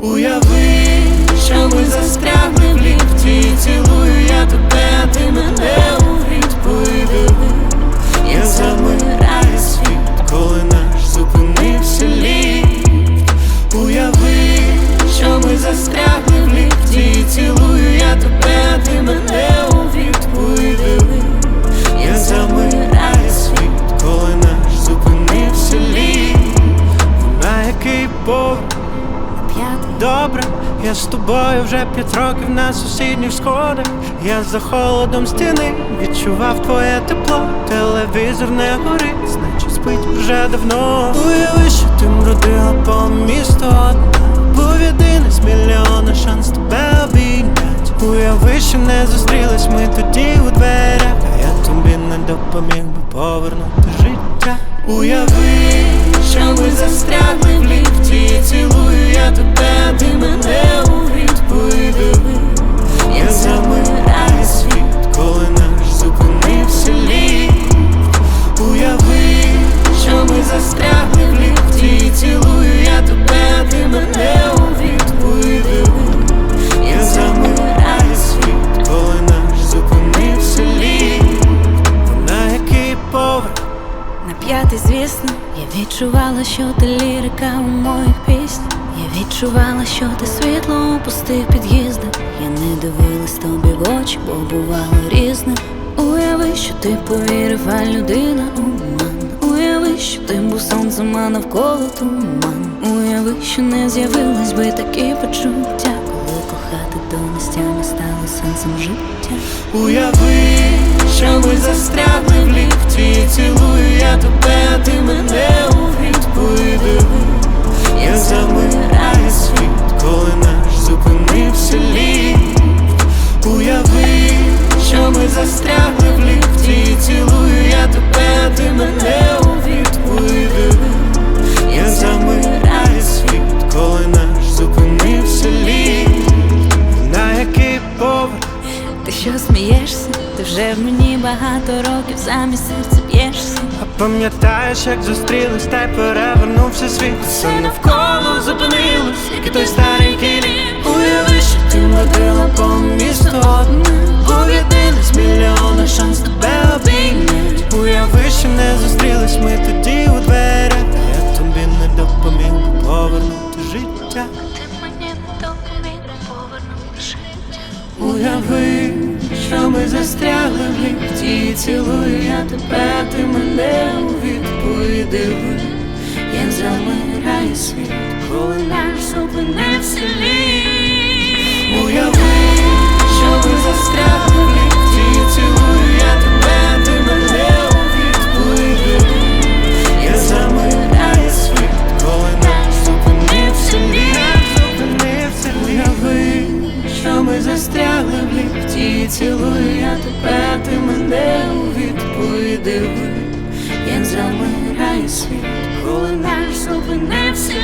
Уяви, що ми застрягли в ліфті. Цілую я тебе, ти мене у відповіди Я замираю світ, коли наш зупинився ліфт. Уяви, що ми застрягли в ліфті. Цілую я тебе, ти мене у відповіди Я замираю світ, коли наш зупинився ліфт. На який П'ятий, Добре, я з тобою вже п'ять років на сусідніх сходах. Я за холодом стіни відчував твоє тепло. Телевізор не горить, значить спить вже давно. Уяви, що ти бродила по місту одна. Був єдиний з мільйона шанс тебе обійнять. Уяви, що не зустрілись ми тоді у дверях. А я тобі не допоміг би повернути життя. Уяви, відчувала, що ти лірика у моїх піснях. Я відчувала, що ти світло опустив під'їзди. Я не дивилась тобі в очі, бо бувало різне. Уяви, що ти повірив, а людина обман. Уяви, що ти був сонцем, а навколо туман. Уяви, що не з'явились би такі почуття, коли кохати до нестями стало сенсом життя. Уяви, ми застрягли в ліфті Цілую я тебе, ти мене у Я Ти вже в мені багато років замість серця б'єшся. А пам'ятаєш, як зустрілись, та й перевернувся світ? Все навколо зупинилось, як і той старий кілі Уяви, що ти водила по місту одне, Був єдиний з застрягли в ліфті Цілую я тебе, ти мене у відповіді Я замираю світ, коли наш зупинився ліфт Уяви, що ми застрягли в ліфті Цілую я тебе, ти мене у відповіді Я замираю світ, коли наш зупинився Зупинився Уяви, що ми застрягли в ліфті Цілую світ, коли наш зупинився